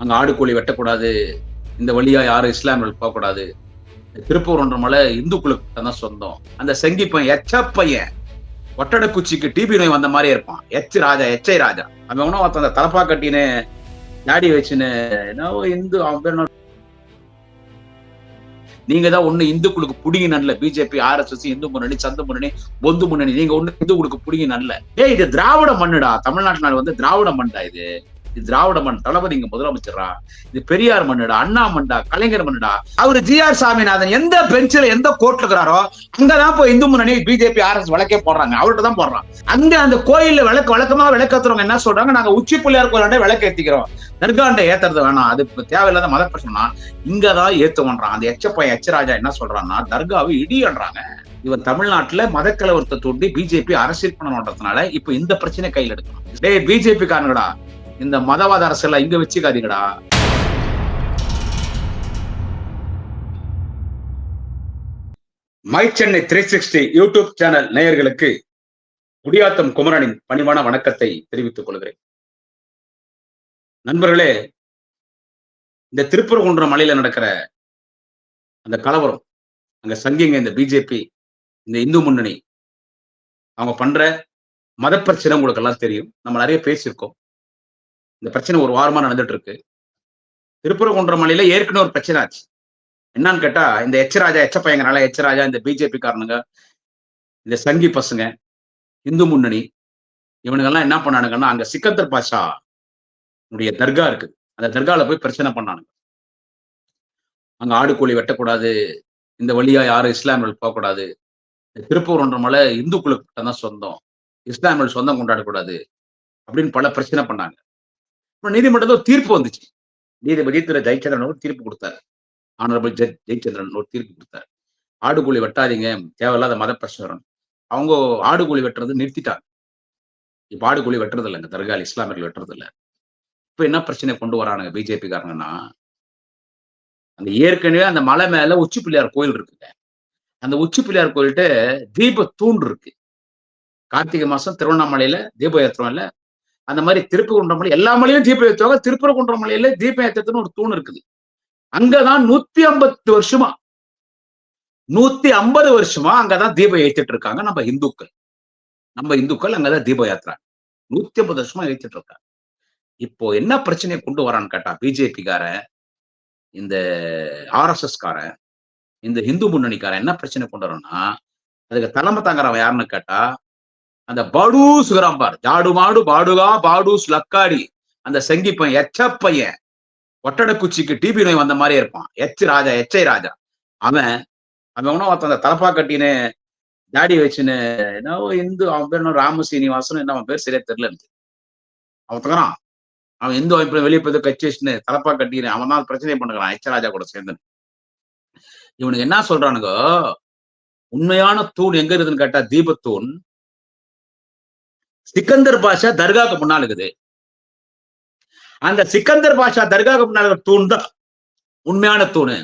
அங்க ஆடு கோழி வெட்டக்கூடாது. இந்த வழியா யாரும் இஸ்லாமியர்கள் போகக்கூடாது. திருப்பூர் ஒன்ற மலை இந்துக்களுக்கு தான் சொந்தம். அந்த செங்கி பையன் எச்ச பையன் ஒட்டட குச்சிக்கு டிபி நோய் வந்த மாதிரியே இருப்பான். H Raja H Raja. அவன் ஒன்னும் ஒருத்தன் அந்த தலப்பா கட்டின்னு தாடி வச்சுன்னு என்னவோ இந்து அவன் பேர் நீங்க தான் ஒண்ணு இந்துக்களுக்கு புடிங்க நல்ல பிஜேபி ஆர்எஸ்எஸ் இந்து முன்னணி சந்து முன்னணி பொந்து முன்னணி நீங்க ஒண்ணு இந்துக்களுக்கு புடிங்க நல்ல. ஏய் இது திராவிட மண்ணுடா. தமிழ்நாட்டு நாடு வந்து திராவிட மண்டா இது. இது திராவிட மண் தளபதி இங்க முதலமைச்சரா? இது பெரியார் மண்ணுடா அண்ணா மண்டா கலைஞர் மண்ணுடா? அவரு ஜி ஆர் சாமிநாதன் எந்த பெஞ்சில் எந்த கோர்ட்ல இருக்கிறாரோ அங்கதான் போய் இந்து முன்னணி பிஜேபி ஆர்எஸ் வழக்கே போடுறாங்க. அவர்கிட்ட தான் போடுறான். அங்க அந்த கோயில்ல விளக்கு வழக்கமா விளக்கத்துறவங்க என்ன சொல்றாங்க? நாங்க உச்சி பிள்ளையார் கோயிலாண்ட விளக்கு ஏத்திக்கிறோம் தர்காண்ட ஏத்துறது வேணாம். அது தேவையில்லாத மத பிரச்சனை இங்கதான் ஏத்துவன்றான் அந்த எச்சப்பையன் எச்சராஜா என்ன சொல்றான்னா தர்காவை இடியன்றாங்க. இவன் தமிழ்நாட்டுல மதக்கலவரத்தை தூண்டி பிஜேபி அரசியல் பண்ணணுன்றதுனால இப்ப இந்த பிரச்சனை கையில் எடுக்கணும். டேய் பிஜேபி காரங்கடா இந்த மதவாத அரசியல இங்க வச்சுக்காதீங்கடா. My Chennai three sixty YouTube channel நேயர்களுக்கு குடியாத்தம் குமரனின் பணிவான வணக்கத்தை தெரிவித்துக் கொள்கிறேன். நண்பர்களே இந்த திருப்பரங்குன்ற மலையில நடக்கிற அந்த கலவரம் அங்க சங்கிங்க இந்த பிஜேபி இந்த இந்து முன்னணி அவங்க பண்ற மத பிரச்சனை உங்களுக்கு எல்லாம் தெரியும். நம்ம நிறைய பேசியிருக்கோம். இந்த பிரச்சனை ஒரு வாரமா நடந்துட்டு இருக்கு திருப்பரங்குன்றம் மலையில ஏற்கனவே ஒரு பிரச்சனை ஆச்சு. என்னன்னு கேட்டா இந்த எச்சராஜா எச்ச பையங்கனால எச்சராஜா இந்த பிஜேபி காரணங்க இந்த சங்கி பசங்க இந்து முன்னணி இவனுங்கெல்லாம் என்ன பண்ணானுங்கன்னா அங்க சிக்கந்தர் பாஷா உடைய தர்கா இருக்கு. அந்த தர்கால போய் பிரச்சனை பண்ணானுங்க. அங்க ஆடு கோழி வெட்டக்கூடாது. இந்த வழியா யாரும் இஸ்லாமியர்கள் போகக்கூடாது. திருப்பூர் ஒன்ற மலை இந்துக்களுக்கு தான் சொந்தம். இஸ்லாமியர்கள் சொந்தம் கொண்டாடக்கூடாது. அப்படின்னு பல பிரச்சனை பண்ணாங்க. நீதிமன்றத்தில் தீர்ப்பு வந்துச்சு. நீதிபதி திரு ஜெயச்சந்திரன் ஒரு தீர்ப்பு கொடுத்தாரு. ஆனரபிள் ஜட் ஜெயச்சந்திரன் ஒரு தீர்ப்பு கொடுத்தாரு. ஆடுகோழி வெட்டாதீங்க தேவையில்லாத மத பிரச்சனை அவங்க ஆடுகோழி வெட்டுறது நிறுத்திட்டாங்க. இப்ப ஆடுகோழி வெட்டுறது இல்லைங்க தர்கால் இஸ்லாமியர்கள் வெட்டுறது இல்லை. இப்ப என்ன பிரச்சனை கொண்டு வரானுங்க பிஜேபி காரங்கன்னா அந்த ஏற்கனவே அந்த மலை மேல உச்சி பிள்ளையார் கோயில் இருக்குங்க. அந்த உச்சி பிள்ளையார் கோயில்கிட்ட தீப தூண் இருக்கு. கார்த்திகை மாசம் திருவண்ணாமலையில தீப ஏற்றுறோம் அந்த மாதிரி திருப்பகுன்றமலை எல்லா மலையும் தீபம் ஏற்றுவாங்க திருப்பரங்குன்ற மலையில தீபம் ஏற்றத்துன்னு ஒரு தூண் இருக்குது. அங்கதான் நூத்தி ஐம்பத்து வருஷமா நூத்தி ஐம்பது வருஷமா அங்கதான் தீபம் ஏற்றிட்டு இருக்காங்க நம்ம இந்துக்கள். நம்ம இந்துக்கள் அங்கதான் தீப யாத்திரா நூத்தி ஐம்பது வருஷமா ஏற்றிட்டு இருக்காங்க. இப்போ என்ன பிரச்சனையை கொண்டு வரான்னு கேட்டா பிஜேபிக்கார இந்த ஆர்எஸ்எஸ் காரன் இந்த இந்து முன்னணிக்காரன் என்ன பிரச்சனை கொண்டு வரோம்னா அதுக்கு தலைமை தாங்குறவன் யாருன்னு கேட்டா அந்த படு சுகரம்பார் ஜாடு மாடு பாடுகா பாடூஸ் லக்காடி. அந்த செங்கி பையன் எச்ச பையன். ஒட்டட குச்சிக்கு டிபி நோய் வந்த மாதிரியே இருப்பான். எச் ராஜா எச்சை ராஜா. அவன் அவன் ஒன்னும் ஒருத்தன் அந்த தலப்பா கட்டின்னு தாடி வச்சுன்னு என்னவோ இந்து அவன் பேர் என்ன ராம சீனிவாசன் என்ன அவன் பேர் சரியா தெரியல இருந்து அவன் அவன் இந்து அமைப்புல வெளியே போய் கட்சி வச்சுன்னு தலப்பா கட்டின்னு அவன் தான் பிரச்சனை பண்ணுறான் எச் ராஜா கூட சேர்ந்து. இவனுக்கு என்ன சொல்றானுங்க? உண்மையான தூண் எங்க இருக்குதுன்னு கேட்டா தீபத்தூண் சிக்கந்தர் பாஷா தர்காக்கு முன்னால் இருக்குது. அந்த சிக்கந்தர் பாஷா தர்காக்கு முன்னால் தூண் தான் உண்மையான தூணு.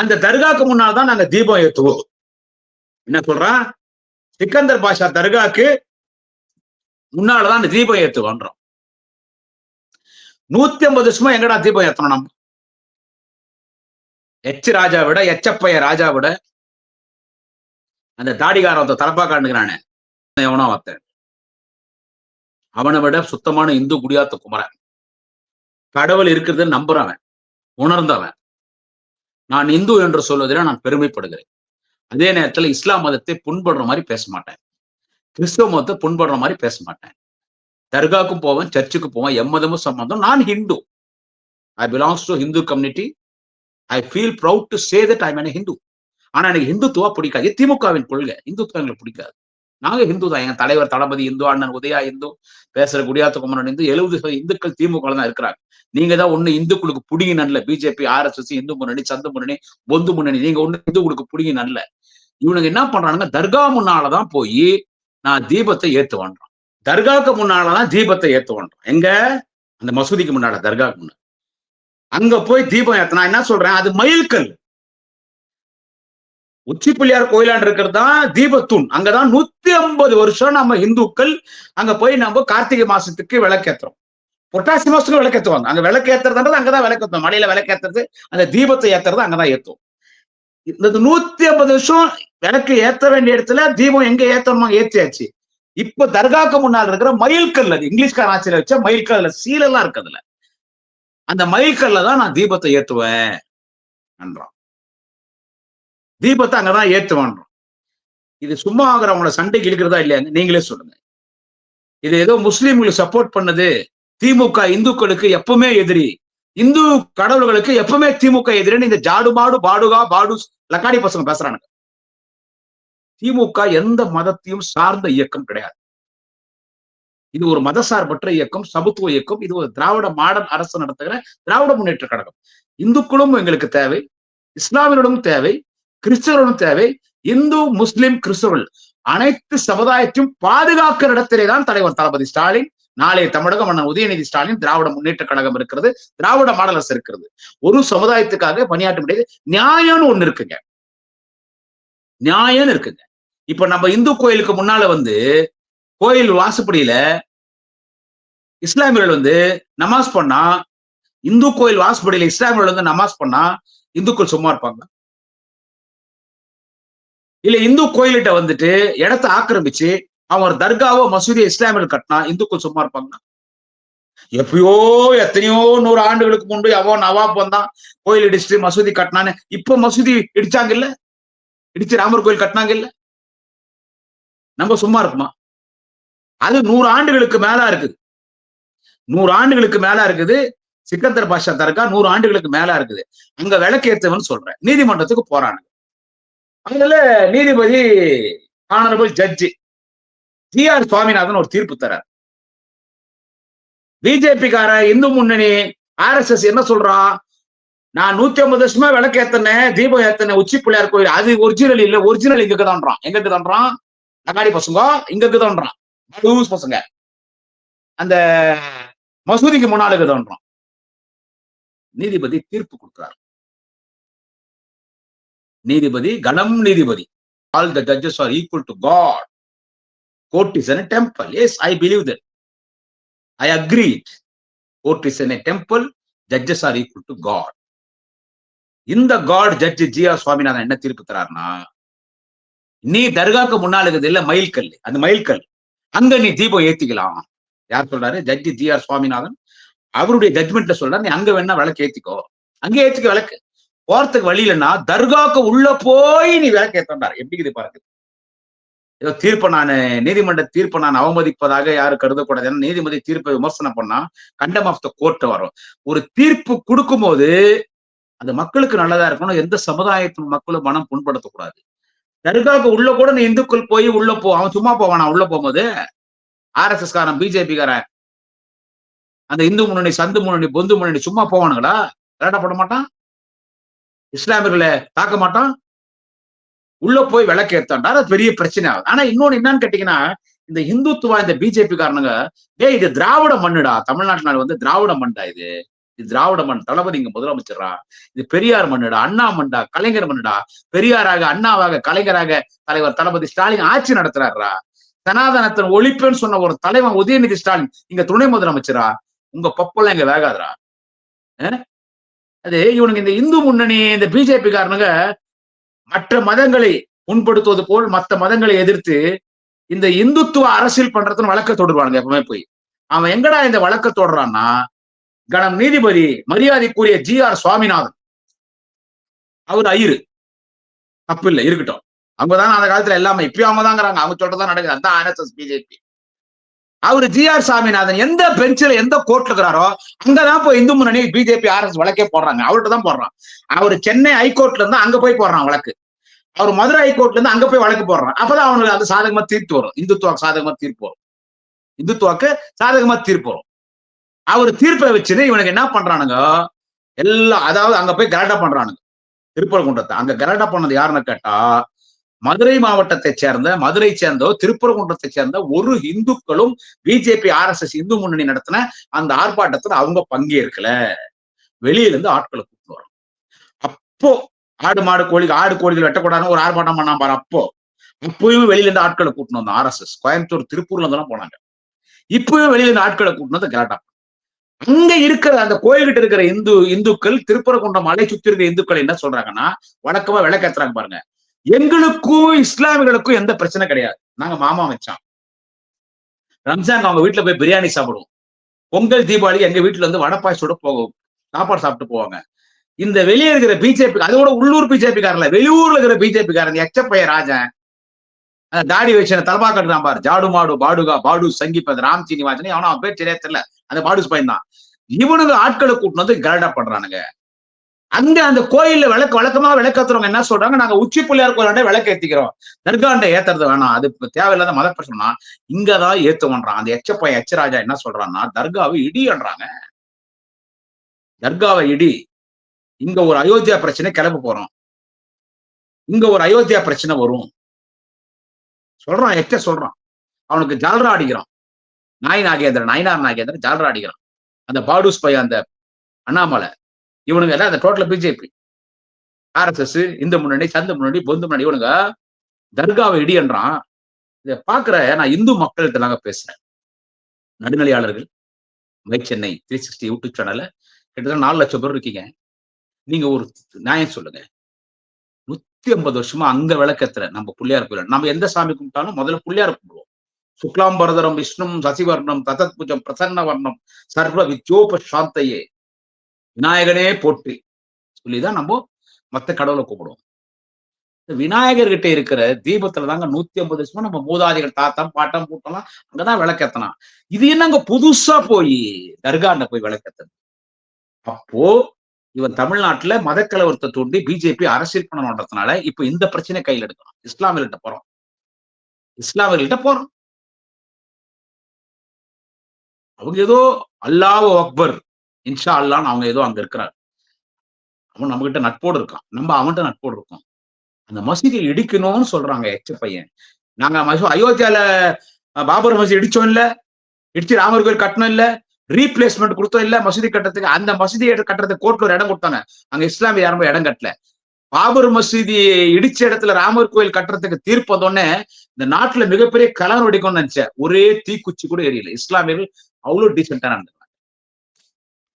அந்த தர்காக்கு முன்னால் தான் நாங்க தீபம் ஏத்துவோம். என்ன சொல்றான்? சிக்கந்தர் பாஷா தர்காக்கு முன்னாலதான் அந்த தீபம் ஏத்துவோன்றோம். நூத்தி ஐம்பது வருஷமா எங்கடா தீபம் ஏத்தணும் நம்ம? எச் ராஜா விட எச்சப்பைய ராஜா விட. அந்த தாடிகார ஒருத்த தலப்பா காண்டுக்கிறானே எவனோ ஒருத்தன். அவனை விட சுத்தமான இந்து குடியாத்த குமரன். கடவுள் இருக்கிறது நம்புறவன் உணர்ந்தவன். நான் இந்து என்று சொல்வதில் நான் பெருமைப்படுகிறேன். அதே நேரத்தில் இஸ்லாம் மதத்தை புண்படுற மாதிரி பேச மாட்டேன். கிறிஸ்தவ மதத்தை புண்படுற மாதிரி பேச மாட்டேன். தர்காக்கும் போவேன் சர்ச்சுக்கு போவேன் எம்மதமும் சம்மந்தம் நான் Hindu. I belongs to Hindu community I feel proud to say that I man Hindu ஆனா எனக்கு ஹிந்துத்துவா பிடிக்காது. திமுகவின் கொள்கை. இந்துத்துவம் எங்களுக்கு பிடிக்காது. நாங்க ஹிந்து தான். எங்க தலைவர் தளபதி இந்து அண்ணன் உதயா இந்து பேசுற குடியாத்தகுமரன் இந்து எழுபது இந்துக்கள் திமுக தான் இருக்கிறாங்க. நீங்க தான் ஒண்ணு இந்துக்களுக்கு புடிங்கி நல்ல பிஜேபி ஆர்எஸ்எஸ் இந்து முன்னணி சந்து முன்னணி பொந்து முன்னணி நீங்க ஒண்ணு இந்துக்களுக்கு புடிங்கி நல்ல. இவனுங்க என்ன பண்றானுங்க? தர்கா முன்னாலதான் போய் நான் தீபத்தை ஏத்து பண்றான் தர்காவுக்கு முன்னாலதான் தீபத்தை ஏத்து பண்றான் எங்க? அந்த மசூதிக்கு முன்னால தர்காவுக்கு முன்னாடி அங்க போய் தீபம் ஏத்தனா என்ன சொல்றேன்? அது மயில்கல். உச்சி பிள்ளையார் கோயிலான் இருக்கிறது தான் தீபத்தூண். அங்கதான் நூத்தி ஐம்பது வருஷம் நம்ம இந்துக்கள் அங்க போய் நம்ம கார்த்திகை மாசத்துக்கு விளக்கேத்துறோம். புரட்டாசி மாசத்துக்கு விளக்கேத்துவாங்க. அங்க விளக்கேத்துறதுன்றது அங்கதான் விளக்கு மலையில விளக்கு ஏத்துறது அந்த தீபத்தை ஏத்துறது அங்கதான் ஏத்துவோம். இந்த நூத்தி ஐம்பது வருஷம் விளக்கு ஏத்த வேண்டிய இடத்துல தீபம் எங்க ஏத்தணுமோ ஏத்தியாச்சு. இப்ப தர்காக்கு முன்னால் இருக்கிற மயில்கல் அது. இங்கிலீஷ்கார ஆட்சியில வச்ச மயில்கல்ல சீலெல்லாம் இருக்கு அதுல. அந்த மயில்கல்ல தான் நான் தீபத்தை ஏத்துவேன். என்றான் தீபத்தை அங்கதான் ஏற்றுவான்றோம். இது சும்மா ஆகிறவங்கள சண்டைக்கு இழுக்கிறதா இல்லையா? நீங்களே சொல்லுங்க. இது ஏதோ முஸ்லீம்களுக்கு சப்போர்ட் பண்ணது திமுக இந்துக்களுக்கு எப்பவுமே எதிரி. இந்து கடவுள்களுக்கு எப்பவுமே திமுக எதிரின்னு இந்த ஜாடு மாடு பாடுகா பாடு லக்காடி பசங்க பேசுறானுங்க. திமுக எந்த மதத்தையும் சார்ந்த இயக்கம் கிடையாது. இது ஒரு மதசார்பற்ற இயக்கம் சமத்துவ இயக்கம். இது ஒரு திராவிட மாடல் அரசு நடத்துகிற திராவிட முன்னேற்ற கழகம். இந்துக்களும் எங்களுக்கு தேவை இஸ்லாமியர்களும் தேவை. கிறிஸ்தவர்களும் தேவை. இந்து முஸ்லிம் கிறிஸ்தவர்கள் அனைத்து சமுதாயத்தையும் பாதுகாக்கிற இடத்திலே தான் தலைவர் தளபதி ஸ்டாலின் நாளைய தமிழகம் மன்னன் உதயநிதி ஸ்டாலின் திராவிட முன்னேற்ற கழகம் இருக்கிறது திராவிட மாடல் அரசு இருக்கிறது. ஒரு சமுதாயத்துக்காக பணியாற்ற முடியாது. நியாயம்னு ஒண்ணு இருக்குங்க. நியாயம்னு இருக்குங்க. இப்ப நம்ம இந்து கோயிலுக்கு முன்னால வந்து கோயில் வாசுப்படியில இஸ்லாமியர்கள் வந்து நமாஸ் பண்ணா இந்து கோயில் வாசுப்படியில இஸ்லாமியர்கள் வந்து நமாஸ் பண்ணா இந்துக்கள் சும்மா இருப்பாங்க. இல்ல இந்து கோயில்கிட்ட வந்துட்டு இடத்த ஆக்கிரமிச்சு அவன் ஒரு தர்காவோ மசூதியை இஸ்லாமியில் கட்டினா இந்துக்கள் சும்மா இருப்பாங்க எப்பயோ எத்தனையோ நூறு ஆண்டுகளுக்கு முன்பு அவன் நவாப் வந்தான் கோயில் இடிச்சுட்டு மசூதி கட்டினான்னு. இப்ப மசூதி இடிச்சாங்க இல்ல இடிச்சு ராமர் கோயில் கட்டினாங்க இல்ல நம்ம சும்மா இருக்குமா அது நூறு ஆண்டுகளுக்கு மேல இருக்குது. நூறு ஆண்டுகளுக்கு மேல இருக்குது. சிக்கந்தர் பாஷா தர்கா நூறு ஆண்டுகளுக்கு மேல இருக்குது. அங்க விளக்கேத்தவன் சொல்றேன். நீதிமன்றத்துக்கு போறானுங்க. அதுல நீதிபதி honourable judge G R Swaminathan ஒரு தீர்ப்பு தரார். பிஜேபிக்கார இந்து முன்னணி ஆர் எஸ் எஸ் என்ன சொல்றான் நான் நூத்தி ஐம்பது வருஷமா விளக்கு ஏத்தனேன் தீபம் ஏத்தனேன் உச்சி பிள்ளையார் கோயில் அது ஒரிஜினல் இல்ல ஒரிஜினல் இங்க தான்றான் எங்க தான்றான் நகாடி பசங்க இங்க தான்றான் லூஸ் பசங்க. அந்த மசூதிக்கு முன்னால தான்றான் நீதிபதி தீர்ப்பு கொடுக்குறாரு. நீதிபதி கணம் நீதிபதி. All the judges are equal to God court is an temple yes I believe that I agreed court is an temple judges are equal to God இந்த God judge G R Swaminathan என்ன தீர்ப்பு தராருன்னா நீ தர்காக்கு முன்னால் இருக்குது இல்ல மயில்கல் அந்த மயில்கல் அங்க நீ தீபம் ஏத்திக்கலாம். யார் சொல்றாரு? ஜட்ஜி ஜி ஆர் சுவாமிநாதன் அவருடைய ஜட்மெண்ட்ல சொல்றாரு நீ அங்க வேணா விளக்கு ஏத்திக்கோ. அங்கே ஏத்திக்க விளக்கு. போறதுக்கு வழி இல்லைன்னா தர்காவுக்கு உள்ள போய் நீ வேலைக்கு ஏத்தண்டார் எப்படி இது பாருங்க. ஏதோ தீர்ப்பை நான் நீதிமன்ற தீர்ப்பை நான் அவமதிப்பதாக யாரும் கருதக்கூடாது. ஏன்னா நீதிமன்ற தீர்ப்பை விமர்சனம் பண்ணா கண்டம் ஆஃப் த கோர்ட் வரும். ஒரு தீர்ப்பு கொடுக்கும்போது அது மக்களுக்கு நல்லதா இருக்கணும். எந்த சமுதாயத்தின் மக்களும் மனம் புண்படுத்தக்கூடாது. தர்காவுக்கு உள்ள கூட நீ இந்துக்கள் போய் உள்ள போ. அவன் சும்மா போவானா உள்ள போகும்போது ஆர் எஸ் எஸ் காரன் பிஜேபி காரன் அந்த இந்து முன்னணி சந்து முன்னணி பொந்து முன்னணி சும்மா போவானுங்களா? கரெக்டா மாட்டான்? இஸ்லாமியர்களை தாக்க மாட்டான் உள்ள போய் விளக்கு அது பெரிய பிரச்சனை ஆகுது. ஆனா இன்னொன்னு என்னன்னு கேட்டீங்கன்னா இந்த இந்துத்துவா இந்த பிஜேபி காரணங்க டே இது திராவிட மண்ணுடா. தமிழ்நாட்டு வந்து திராவிட மண்டா இது? இது திராவிட மண். தளபதி இங்க முதலமைச்சரா? இது பெரியார் மண்ணுடா? அண்ணா மண்டா கலைஞர் மண்ணுடா? பெரியாராக அண்ணாவாக கலைஞராக தலைவர் தளபதி ஸ்டாலின் ஆட்சி நடத்துறாருடா சனாதனத்தின் ஒழிப்புன்னு சொன்ன ஒரு தலைவன் உதயநிதி ஸ்டாலின் இங்க துணை முதலமைச்சரா? உங்க பப்பெல்லாம் இங்க வேகாதரா? அது இவனுக்கு இந்த இந்து முன்னணி இந்த பிஜேபி காரணங்க மற்ற மதங்களை முன்படுத்துவது போல் மற்ற மதங்களை எதிர்த்து இந்த இந்துத்துவ அரசியல் பண்றதுன்னு வழக்க தொடர்வானுங்க எப்பவுமே போய். அவன் எங்கடா இந்த வழக்க தொடறான்னா கணம் நீதிபதி மரியாதைக்குரிய ஜி ஆர் சுவாமிநாதன். அவர் ஐயரு. தப்பு இல்லை இருக்கட்டும். அவங்கதான் அந்த காலத்துல எல்லாமே. இப்பயும் அவங்க தாங்கிறாங்க அவங்க சொல்றதா நடக்குது. அதான் ஆர்எஸ்எஸ் பிஜேபி அவரு ஜி ஆர் சாமிநாதன் எந்த பெஞ்சில் எந்த கோர்ட்ல இருக்கிறாரோ அங்கதான் போய் இந்து முன்னணி பிஜேபி ஆர்எஸ் வழக்கே போடுறாங்க. அவர்கிட்ட தான் போடுறான். அவர் சென்னை ஹைகோர்ட்ல இருந்து அங்க போய் போடுறான் வழக்கு. அவர் மதுரை ஹைகோர்ட்ல இருந்து அங்க போய் வழக்கு போடுறான். அப்பதான் அவனுக்கு அது சாதகமா தீர்ப்பு வரும். இந்துத்துவாக்கு சாதகமா தீர்ப்பு வரும். இந்துத்துவாக்கு சாதகமா தீர்ப்பு வரும். அவர் தீர்ப்பை வச்சுன்னு இவனுக்கு என்ன பண்றானுங்க? எல்லாம் அதாவது அங்க போய் கலாட்டா பண்றானுங்க. திருப்பரங்குன்றத்தை. அங்க கலாட்டா பண்ணது யாருன்னு கேட்டா மதுரை மாவட்டத்தை சேர்ந்த மதுரை சேர்ந்தோ திருப்பரங்குன்றத்தை சேர்ந்த ஒரு இந்துக்களும் BJP R S S Hindu Munnani நடத்தின அந்த ஆர்ப்பாட்டத்துல அவங்க பங்கேற்கல. வெளியில இருந்து ஆட்களை கூப்பிட்டு வரோம் அப்போ ஆடு மாடு கோழி ஆடு கோழிகள் வெட்டக்கூடாதுன்னு ஒரு ஆர்ப்பாட்டம் பண்ணா பாரு அப்போ. இப்பயும் வெளியில இருந்து ஆட்களை கூட்டணும் வந்தோம். ஆர் எஸ் எஸ் கோயம்புத்தூர் திருப்பூர்ல இருந்தெல்லாம் போனாங்க. இப்பயும் வெளியில இருந்து ஆட்களை கூட்டணும் கலாட்டா அங்க இருக்கிற அந்த கோயில்கிட்ட இருக்கிற இந்து இந்துக்கள் திருப்பரங்குன்ற மலை சுத்தி இருக்கிற இந்துக்கள் என்ன சொல்றாங்கன்னா வழக்கமா விளக்கேத்துறாங்க பாருங்க. எங்களுக்கும் இஸ்லாமியர்களுக்கும் எந்த பிரச்சனை கிடையாது. நாங்க மாமா வச்சோம் ரம்ஜான் அவங்க வீட்டுல போய் பிரியாணி சாப்பிடுவோம். பொங்கல் தீபாவளி எங்க வீட்டுல வந்து வடை பாயசோட போகும் சாப்பாடு சாப்பிட்டு போவாங்க. இந்த வெளியே இருக்கிற பிஜேபி அதோட உள்ளூர் பிஜேபி காரல வெளியூர்ல இருக்கிற பிஜேபி காரன் எச்சப்பைய ராஜன். தாடி வச்சு தலபா கட்டுறான் பாரு. ஜாடு மாடு பாடுகா பாடு சங்கிப்ப ராம் சீனிவாசன் அவனா அவன் பேர் சரியா தெரியல அந்த பாடுஸ் பையன் தான் இவனுங்க ஆட்களை கூட்டினு வந்து கரடா பண்றானுங்க. அங்க அந்த கோயில்ல விளக்கு வழக்கமா விளக்கத்துறவங்க என்ன சொல்றாங்க? நாங்க உச்சி பிள்ளையார் கோயிலாண்ட விளக்கு ஏத்திக்கிறோம். தர்காண்ட ஏத்துறது வேணாம். அது தேவையில்லாத மத பிரச்சனை இங்கதான் ஏத்துவன்றான். அந்த எச்சப்பையன் எச்சராஜா என்ன சொல்றான்னா தர்காவை இடின்றாங்க தர்காவை இடி. இங்க ஒரு அயோத்தியா பிரச்சனை கிளம்ப போறோம். இங்க ஒரு அயோத்தியா பிரச்சனை வரும். சொல்றான் எச்ச சொல்றான். அவனுக்கு ஜால்ரா அடிக்கிறான். நாய் நாகேந்திரன் நயனார் நாகேந்திரன் ஜால்ரா அடிக்கிறான். அந்த பாடூஸ் பையன் அந்த அண்ணாமலை. இவனுங்க எல்லாம் அந்த டோட்டல் பிஜேபி ஆர்எஸ்எஸ் இந்த முன்னணி சந்த முன்னணி பொந்து முன்னணி இவனுங்க தர்காவை இடியன்றான். இதை பாக்குற நான் இந்து மக்கள்கிட்ட நாங்க பேசுறேன். நடுநிலையாளர்கள் my Chennai three sixty YouTube சேனல்ல கிட்டத்தட்ட நாலு லட்சம் பேர் இருக்கீங்க. நீங்க ஒரு நியாயம் சொல்லுங்க. நூத்தி ஐம்பது வருஷமா அங்க விளக்கத்துல நம்ம பிள்ளையார் கோயில். நம்ம எந்த சாமி கும்பிட்டாலும் முதல்ல பிள்ளையார் கும்பிடுவோம். சுக்லாம் பரதரம் விஷ்ணும் சசிவர்ணம் ததத் பூஜம் பிரசன்ன வர்ணம் சர்வ வித்யோப சாந்தையே விநாயகனே போற்றி சொல்லிதான் நம்ம மத்த கடவுளை கூப்பிடுவோம். விநாயகர்கிட்ட இருக்கிற தீபத்துல தாங்க நூத்தி ஐம்பது வருஷமா நம்ம மூதாதிகள் தாத்தம் பாட்டம் பூட்டம்லாம் அங்கதான் விளக்கேத்தலாம் இது என்னங்க புதுசா போய் தர்காண்ட போய் விளக்கேத்தது? அப்போ இவன் தமிழ்நாட்டுல மதக்கலவரத்தை தூண்டி பிஜேபி அரசியல் பண்ணணுன்றதுனால இப்ப இந்த பிரச்சனை கையில் எடுக்கணும். இஸ்லாமியர்கிட்ட போறோம். இஸ்லாமியர்கிட்ட போறோம். அவங்க ஏதோ அல்லாஹ் அக்பர் இன்ஷா அல்லான்னு அவங்க ஏதோ அங்க இருக்கிறாரு அவன் நம்ம கிட்ட நட்போடு இருக்கான். நம்ம அவன்கிட்ட நட்போடு இருக்கோம். அந்த மசூதி இடிக்கணும்னு சொல்றாங்க எச்ச பையன். நாங்க மசூ அயோத்தியால பாபர் மசூதி இடிச்சோம் இல்ல? இடிச்சு ராமர் கோயில் கட்டணும் இல்ல? ரீப்ளேஸ்மெண்ட் கொடுத்தோம் இல்ல? மசூதி கட்டுறதுக்கு அந்த மசூதி கட்டுறதுக்கு கோர்ட்ல ஒரு இடம் கொடுத்தாங்க. அங்க இஸ்லாமிய யாரும் இடம் கட்டல. பாபர் மசூதி இடிச்ச இடத்துல ராமர் கோயில் கட்டுறதுக்கு தீர்ப்பு வந்தோடனே இந்த நாட்டுல மிகப்பெரிய கலர் வெடிக்கும்னு நினைச்சேன். ஒரே தீக்குச்சி கூட எரியல. இஸ்லாமியர்கள் அவ்வளவு டீசென்டா நடந்தாங்க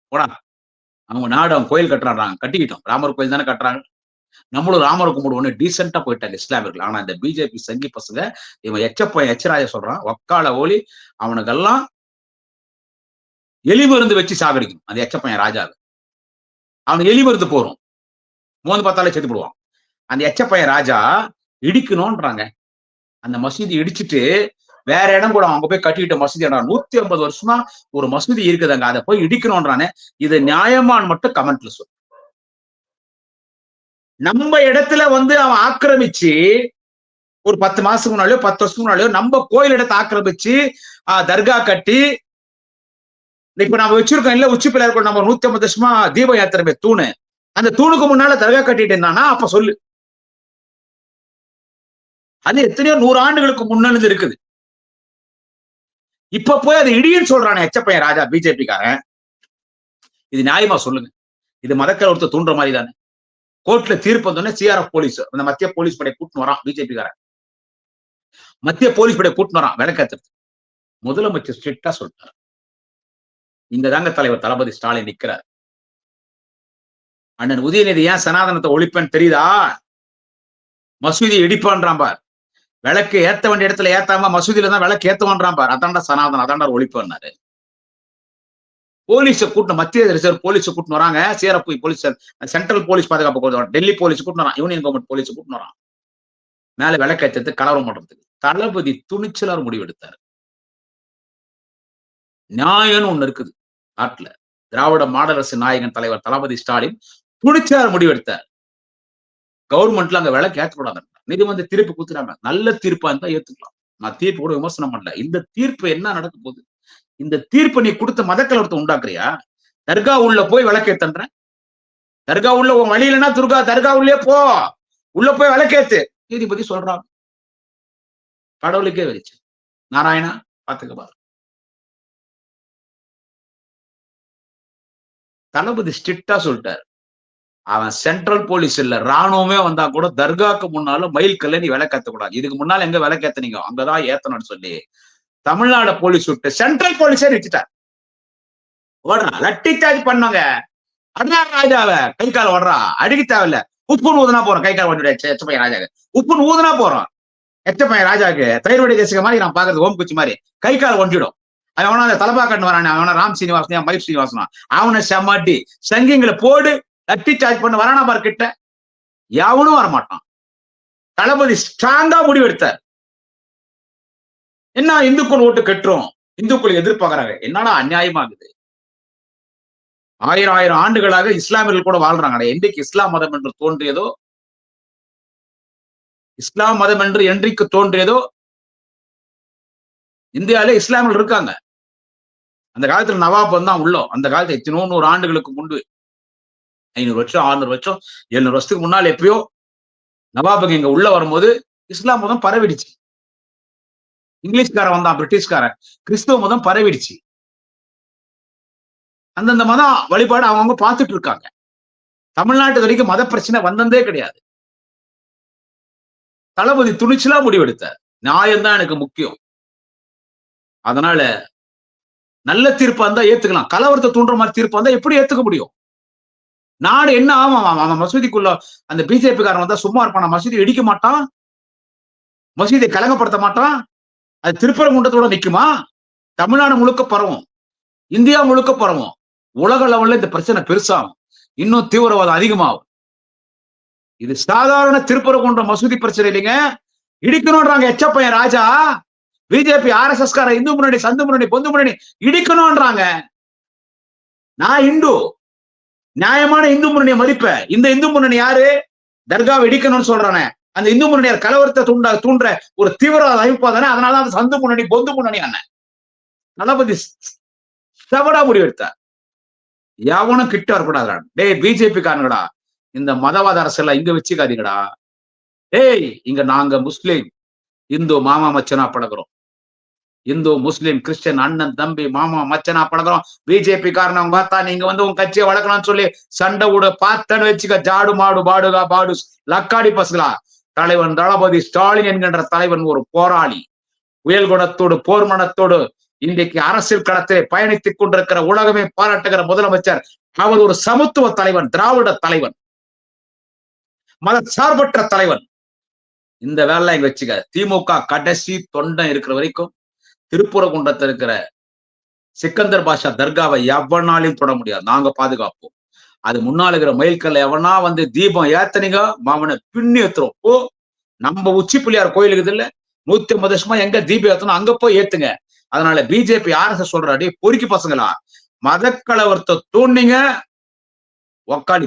போடா. அவங்க நாடு அவங்க கோயில் கட்டுறாங்க கட்டிக்கிட்டோம். ராமர் கோயில் தானே கட்டுறாங்க. நம்மளும் ராமர் கும்பிடுவோன்னு டீசெண்டா போயிட்டாங்க இஸ்லாமியர்கள் ஆனா இந்த பிஜேபி சங்கி பசங்க இவன் எச்சப்பையன் எச்சராய சொல்றான். ஒக்கால ஓலி அவனுக்கெல்லாம் எலி மருந்து வச்சு சாகடிக்கும் அந்த எச்சப்பையன் ராஜாவை. அவன் எலி மருந்து போறோம். மோந்து பார்த்தாலே செத்து போடுவான். அந்த எச்சப்பையன் ராஜா இடிக்கணும்ன்றாங்க. அந்த மசூதி இடிச்சுட்டு வேற இடம் கூட அவங்க போய் கட்டிக்கிட்ட மசூதி நூத்தி ஐம்பது வருஷமா ஒரு மசூதி இருக்குதுங்க. அதை போய் இடிக்கணும்ன்றானே. இது நியாயமான்னு மட்டும் கமெண்ட்ல சொல் நம்ம இடத்துல வந்து அவன் ஆக்கிரமிச்சு ஒரு பத்து மாசத்துக்கு முன்னாடியோ பத்து வருஷத்துக்கு முன்னாடியோ நம்ம கோயில் இடத்தை ஆக்கிரமிச்சு தர்கா கட்டி இப்ப நம்ம வச்சிருக்கோம் இல்ல உச்சி பிள்ளையார் நம்ம நூத்தி ஐம்பது வருஷமா தீபம் ஏத்துறமே தூணு. அந்த தூணுக்கு முன்னால தர்கா கட்டிட்டு இருந்தானா அப்ப சொல்லு. அது எத்தனையோ நூறு ஆண்டுகளுக்கு முன்னாடி இருக்குது. இப்ப போய் அது இடியன்னு சொல்றானே எச்சப்பையன் ராஜா பிஜேபி காரன் இது நியாயமா சொல்லுங்க. இது மதக்கலவரத்தை தூண்டுற மாதிரி தானே கோர்ட்ல தீர்ப்பு வந்தோடனே சிஆர்எஃப் போலீஸ் அந்த மத்திய போலீஸ் படை கூட்டின்னு வரான் பிஜேபிக்காரன். மத்திய போலீஸ் படை கூட்டின்னு வரான் விளக்கத்துக்கு முதலமைச்சர் ஸ்ட்ரிக்டா சொல்றாரு. இங்க தாங்க தலைவர் தளபதி ஸ்டாலின் நிக்கிறார். அண்ணன் உதயநிதி ஏன் சனாதனத்தை ஒழிப்பேன்னு தெரியுதா? மசூதி இடிப்பான்றான் பார். விளக்கு ஏத்த வேண்டிய இடத்துல ஏத்தாம மசூதியில தான் விளக்கு ஏத்துவான்றான் பாரு. அதாண்டா சனாதன் அதாண்டா ஒழிப்புன்னாரு போலீஸை கூட்டணும் மத்திய ரிசர்வ் போலீஸை கூட்டின்னு வராங்க. சேரப்பு போலீஸ் சென்ட்ரல் போலீஸ் பாதுகாப்பு கொடுத்து டெல்லி போலீஸ் கூட்டின்னு வரான் யூனியன் கவர்மெண்ட் போலீஸ் கூட்டின்னு வரான் மேல விளக்கேற்றது கலவரம் பண்றதுக்கு. தளபதி துணிச்சலார் முடிவெடுத்தார். நியாயம்னு ஒண்ணு இருக்குது. நாட்டுல திராவிட மாடலரசு நாயகன் தலைவர் தளபதி ஸ்டாலின் துணிச்சலார் முடிவெடுத்தார். கவர்மெண்ட்ல அங்க விளக்கு ஏற்றக்கூடாது நீதிமன்ற தீர்ப்பு கொடுத்துறாங்க நல்ல தீர்ப்பா இருந்தா ஏத்துக்கலாம். நான் தீர்ப்பு கூட விமர்சனம் பண்ணல. இந்த தீர்ப்பு என்ன நடக்க போகுது? இந்த தீர்ப்பு நீ கொடுத்த மதக்கலவரத்தை உண்டாக்குறியா? தர்கா உள்ள போய் விளக்கேத்தன்ற தர்கா உள்ள உன் வழியிலனா துர்கா தர்கா உள்ளே போ. உள்ள போய் விளக்கேத்து. நீதிபதி சொல்றான் கடவுளுக்கே வெளிச்சு நாராயணா பாத்துக்க பாரு. தளபதி ஸ்ட்ரிக்டா சொல்லிட்டாரு. அவன் சென்ட்ரல் போலீஸ் இல்ல ராணுவமே வந்தா கூட தர்காக்கு முன்னால மயில் கல்ல நீ விளக்கேத்த கூடாது. இதுக்கு முன்னால எங்க விளக்கேத்தனீங்க? அங்கதான் ஏத்தணும்னு சொல்லி தமிழ்நாடு போலீஸ் விட்டு சென்ட்ரல் போலீஸே நிறுத்திட்டார். ஓடுறான் லட்டி சார்ஜ் பண்ணாங்க அண்ணா ராஜாவ கை கால் ஓடுறா. அடிக்க தேவையில்ல. உப்புன்னு ஊதுனா போறோம். கை கால் ஓடிடு எச்சப்பையன் ராஜாக்கு. உப்புன்னு ஊதுனா போறோம். எச்சப்பையன் ராஜாக்கு. தயிர்வடி தேசிக மாதிரி நான் பாக்குறது ஓம் குச்சி மாதிரி. கை கால் ஒன்றிடும். அவன் அந்த தலபாக்கட்டு வரானே. அவன ராம் சீனிவாசன் மயிர் சீனிவாசனா. அவனை செம்மாட்டி சங்கிங்களை போடு. லட்டி சார்ஜ் பண்ண வரானா பாரு கிட்ட. எவனும் வரமாட்டான். தளபதி ஸ்ட்ராங்கா முடிவெடுத்தார். என்ன இந்துக்கள் ஓட்டு கட்டுறோம்? இந்துக்கள் எதிர்பார்க்கறாங்க. என்னடா அநியாயமாகுது ஆயிரம் ஆயிரம் ஆண்டுகளாக இஸ்லாமியர்கள் கூட வாழ்றாங்க என்றைக்கு இஸ்லாம் மதம் என்று தோன்றியதோ? இஸ்லாம் மதம் என்று என்றைக்கு தோன்றியதோ? இந்தியாவில இஸ்லாமியர்கள் இருக்காங்க. அந்த காலத்துல நவாப் தான் உள்ளோம். அந்த காலத்துல எத்தனோ நூறு ஆண்டுகளுக்கு முன்பு. ஐநூறு வருஷம் ஆறுநூறு வருஷம் எழுநூறு வருஷத்துக்கு முன்னால் எப்பயோ நவாபுக்கு இங்க உள்ள வரும்போது இஸ்லாம் மதம் பரவிடுச்சு. இங்கிலீஷ்காரன் வந்தான் பிரிட்டிஷ்காரன். கிறிஸ்துவ மதம் பரவிடுச்சு. அந்தந்த மதம் வழிபாடு அவங்கவுங்க பார்த்துட்டு இருக்காங்க தமிழ்நாட்டு வரைக்கும் மத பிரச்சனை வந்ததே கிடையாது. தளபதி துணிச்சலா முடிவெடுத்தார். நியாயம்தான் எனக்கு முக்கியம். அதனால நல்ல தீர்ப்பா இருந்தா ஏத்துக்கலாம். கலவரத்தை தூண்டுற மாதிரி தீர்ப்பா இருந்தா எப்படி ஏத்துக்க முடியும்? நாடு என்ன? ஆமாம் அவன் மசூதிக்குள்ள அந்த பிஜேபி காரன் வந்தா சும்மா இருப்பான். மசூதி இடிக்க மாட்டான். மசூதியை கலங்கப்படுத்த மாட்டான். அது திருப்பரங்குன்றத்தோட நிக்குமா? தமிழ்நாடு முழுக்க பரவும். இந்தியா முழுக்க பரவும். உலக லெவல்ல இந்த பிரச்சனை பெருசாகும். இன்னும் தீவிரவாதம் அதிகமாகும். இது சாதாரண திருப்பரங்குன்ற மசூதி பிரச்சனை இல்லைங்க. இடிக்கணும்ன்றாங்க எச்சப்பையன் Raja. BJP R S S கார இந்து முன்னணி சந்து முன்னணி பொந்து முன்னணி இடிக்கணும்ன்றாங்க. நான் இந்து. நியாயமான இந்து முன்னணியை மதிப்ப. இந்த இந்து முன்னணி யாரு? தர்காவை வெடிக்கணும்னு சொல்றானே. அந்த இந்து முன்னணியார் கலவரத்தை தூண்ட தூண்டுற ஒரு தீவிரவாத அமைப்பா தானே அதனால அந்த சந்து முன்னணி பொந்து முன்னணி அண்ணன் தளபதி செவடா முடிவெடுத்தார். எவனும் கிட்ட வரக்கூடாதுடா. டேய் பிஜேபி காரங்கடா. இந்த மதவாத அரசெல்லாம் இங்க வச்சுக்காதீங்கடா. டேய் இங்க நாங்க முஸ்லீம். இந்து மாமா மச்சனா பழகுறோம். இந்து முஸ்லீம் கிறிஸ்டியன் அண்ணன் தம்பி மாமா மச்சனா பழகிறோம் பிஜேபி காரணம் பார்த்தா நீங்க வந்து உங்க கட்சியை வளர்க்கணும்னு சொல்லி சண்டை விட பார்த்தன்னு வச்சுக்க ஜாடு மாடு பாடுகா பாடு லக்காடி பசுகளா? தலைவன் தளபதி ஸ்டாலின் என்கின்ற தலைவன் ஒரு போராளி. உயல் குணத்தோடு போர் மனத்தோடு இன்றைக்கு அரசியல் களத்திலே பயணித்துக் கொண்டிருக்கிற உலகமே பாராட்டுகிற முதலமைச்சர் அவர் ஒரு சமத்துவ தலைவன் திராவிட தலைவன். மத சார்பற்ற தலைவன். இந்த வேலை வச்சுக்க திமுக கடைசி தொண்டன் இருக்கிற வரைக்கும் திருப்புறகுன்றத்தில் இருக்கிற சிக்கந்தர் பாஷா தர்காவை எவனாலையும் தொட முடியாது. நாங்க பாதுகாப்போம். அது முன்னால இருக்கிற மயில்கல்ல எவனா வந்து தீபம் ஏத்தனைங்க மாமனை பின்னி ஏத்துறோம். ஓ நம்ம உச்சி பிள்ளையார் கோயிலுக்கு இல்ல? நூத்தி ஐம்பது வருஷமா எங்க தீபம் ஏத்தணும்? அங்க போய் ஏத்துங்க. அதனால பிஜேபி ஆர் சொல்றாடி பொறுக்கி பசங்களா மதக்கலவரத்தை தூண்டிங்க உக்காடி